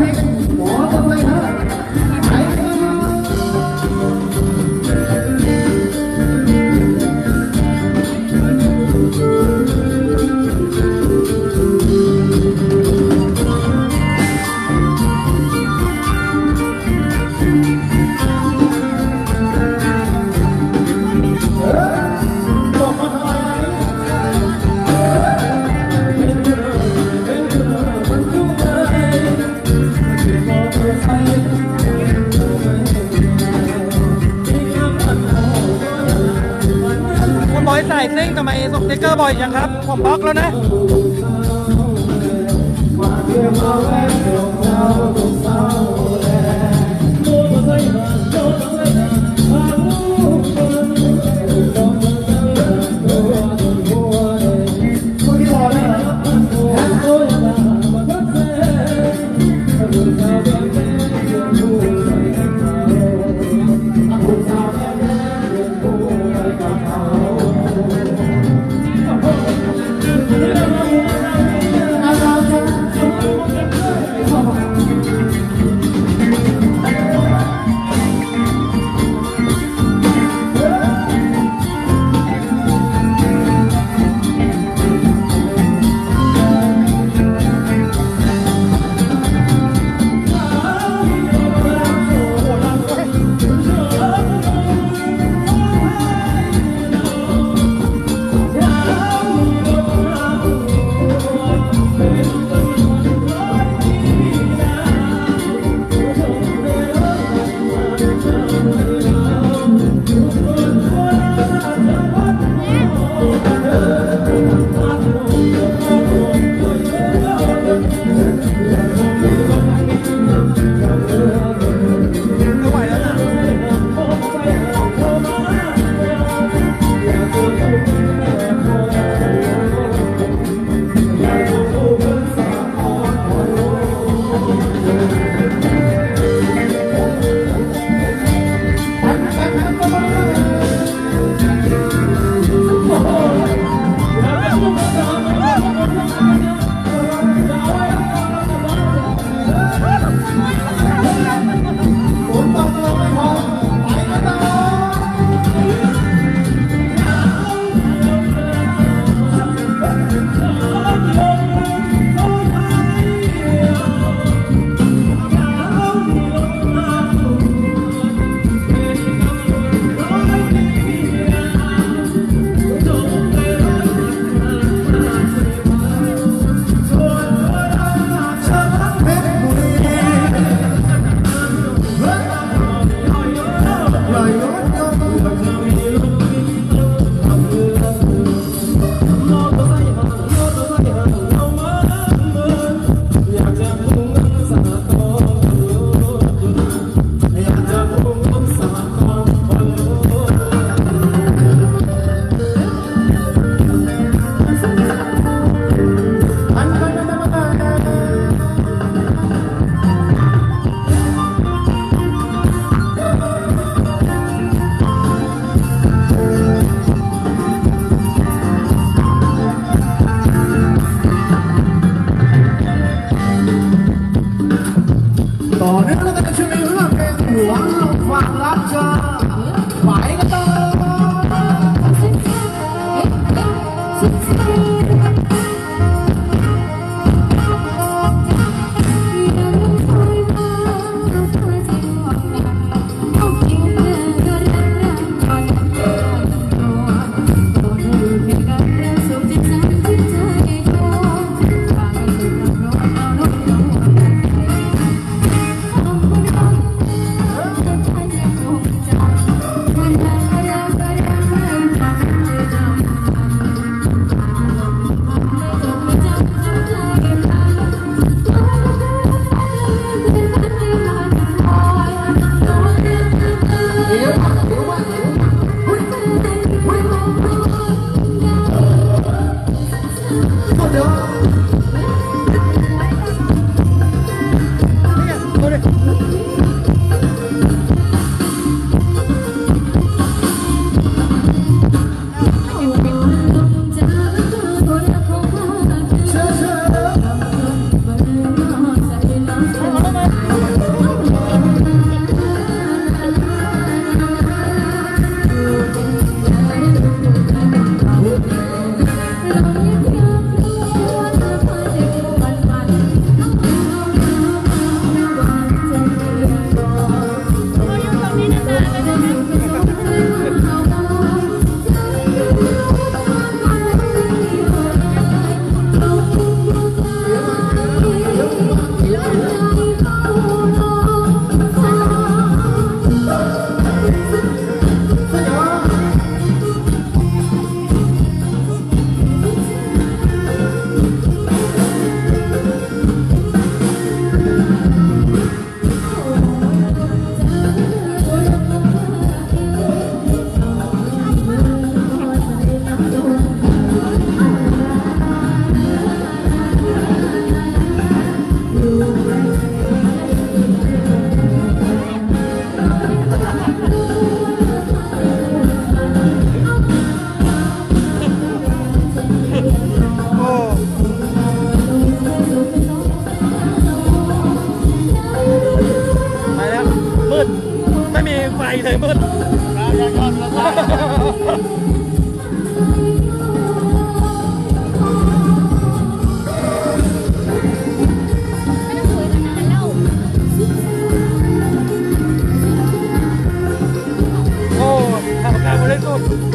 เพ คุณบอยใส่ซิ่งทำไมส่งสติ๊กเกอร์บ่อยจังครับ ผมบล็อกแล้วนะไม่ไหว Oh. หัวเราฟังรักเธอไปกั ขึ้นโอ้ทำงานมาได้ลูก